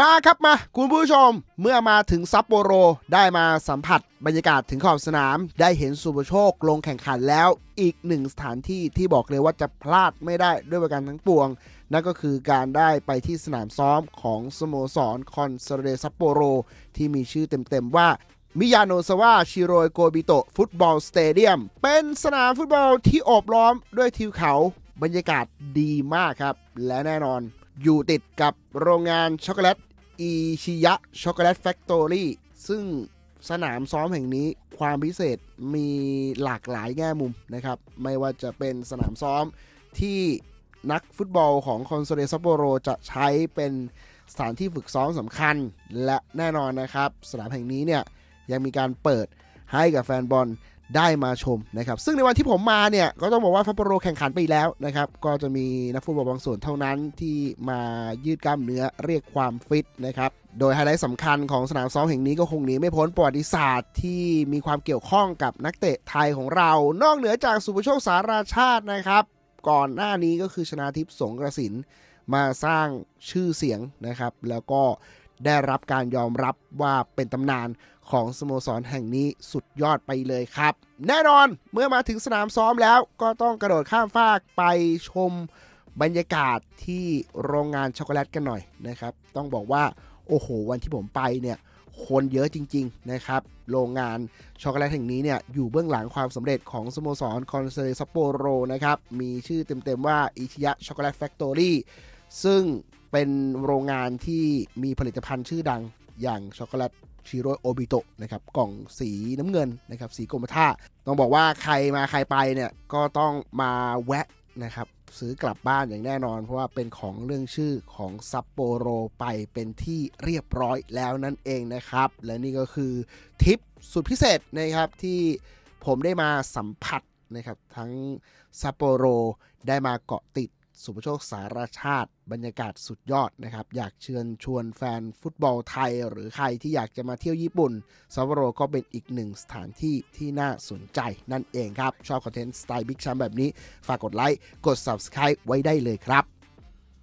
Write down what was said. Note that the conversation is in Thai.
มาครับมา คุณผู้ชม เมื่อมาถึงซัปโปโรได้มาสัมผัสบรรยากาศถึงขอบสนาม ได้เห็นสุปโชคลงแข่งขันแล้ว อีกหนึ่งสถานที่ที่บอกเลยว่าจะพลาดไม่ได้ด้วยประการทั้งปวง นั่นก็คือการได้ไปที่สนามซ้อมของสโมสรคอนซาเดซัปโปโรที่มีชื่อเต็มๆว่ามิยาโนซาวะชิโรยโกบิโตะฟุตบอลสเตเดียมเป็นสนามฟุตบอลที่โอบล้อมด้วยทิวเขาบรรยากาศดีมากครับ และแน่นอน อยู่ติดกับโรงงานช็อกโกแลตอิชิยะช็อกโกแลตแฟคทอรี่ซึ่งสนามซ้อมแห่งนี้ความพิเศษมีหลากหลายแง่มุมนะครับ ไม่ว่าจะเป็นสนามซ้อมที่นักฟุตบอลของคอนโซเดซัปโปโรจะใช้เป็นสถานที่ฝึกซ้อมสำคัญ และแน่นอนนะครับ สนามแห่งนี้เนี่ยยังมีการเปิดให้กับแฟนบอล ได้มาชมนะครับ ซึ่งในวันที่ผมมาเนี่ยก็ต้องบอกว่าฟัปโปโรแข่งขันไปแล้วนะครับ ก็จะมีนักฟุตบอลบางส่วนเท่านั้นที่มายืดกล้ามเนื้อเรียกความฟิตนะครับ โดยไฮไลท์สำคัญของสนามซ้อมแห่งนี้ก็คงหนีไม่พ้นประวัติศาสตร์ที่มีความเกี่ยวข้องกับนักเตะไทยของเรา นอกเหนือจากสุภโชคสาราชาตินะครับ ก่อนหน้านี้ก็คือชนาทิพย์สงกระสินมาสร้างชื่อเสียงนะครับ แล้วก็ ได้รับการยอมรับว่าเป็นตำนานของสโมสรแห่งนี้สุดยอดไปเลยครับ แน่นอนเมื่อมาถึงสนามซ้อมแล้วก็ต้องกระโดดข้ามฟากไปชมบรรยากาศที่โรงงานช็อกโกแลตกันหน่อยนะครับ ต้องบอกว่าโอ้โห วันที่ผมไปเนี่ยคนเยอะจริง ๆ นะครับ โรงงานช็อกโกแลตแห่งนี้เนี่ยอยู่เบื้องหลังความสำเร็จของสโมสรคอนเซซัปโปโรนะครับ มีชื่อเต็ม ๆ ว่าอิชิยะช็อกโกแลตแฟคทอรี่ ซึ่งเป็นโรงงานที่มีผลิตภัณฑ์ชื่อดังอย่างช็อกโกแลตชิโร่โอบิโตะนะครับกล่องสีน้ำเงินนะครับสีกรมท่าต้องบอกว่าใครมาใครไปเนี่ยก็ต้องมาแวะนะครับซื้อกลับบ้านอย่างแน่นอน เพราะว่าเป็นของเรื่องชื่อของซัปโปโรไปเป็นที่เรียบร้อยแล้วนั่นเองนะครับ และนี่ก็คือทิปสุดพิเศษนะครับที่ผมได้มาสัมผัสนะครับทั้งซัปโปโรได้มาเกาะติด สุภโชคสารชาติ บรรยากาศสุดยอดนะครับ อยากเชิญชวนแฟนฟุตบอลไทย หรือใครที่อยากจะมาเที่ยวญี่ปุ่นซัปโปโรก็เป็นอีกหนึ่งสถานที่ที่น่าสนใจนั่นเองครับ ชอบคอนเทนต์สไตล์บิ๊กชัมแบบนี้ ฝากกดไลค์ กด Subscribe ไว้ได้เลยครับ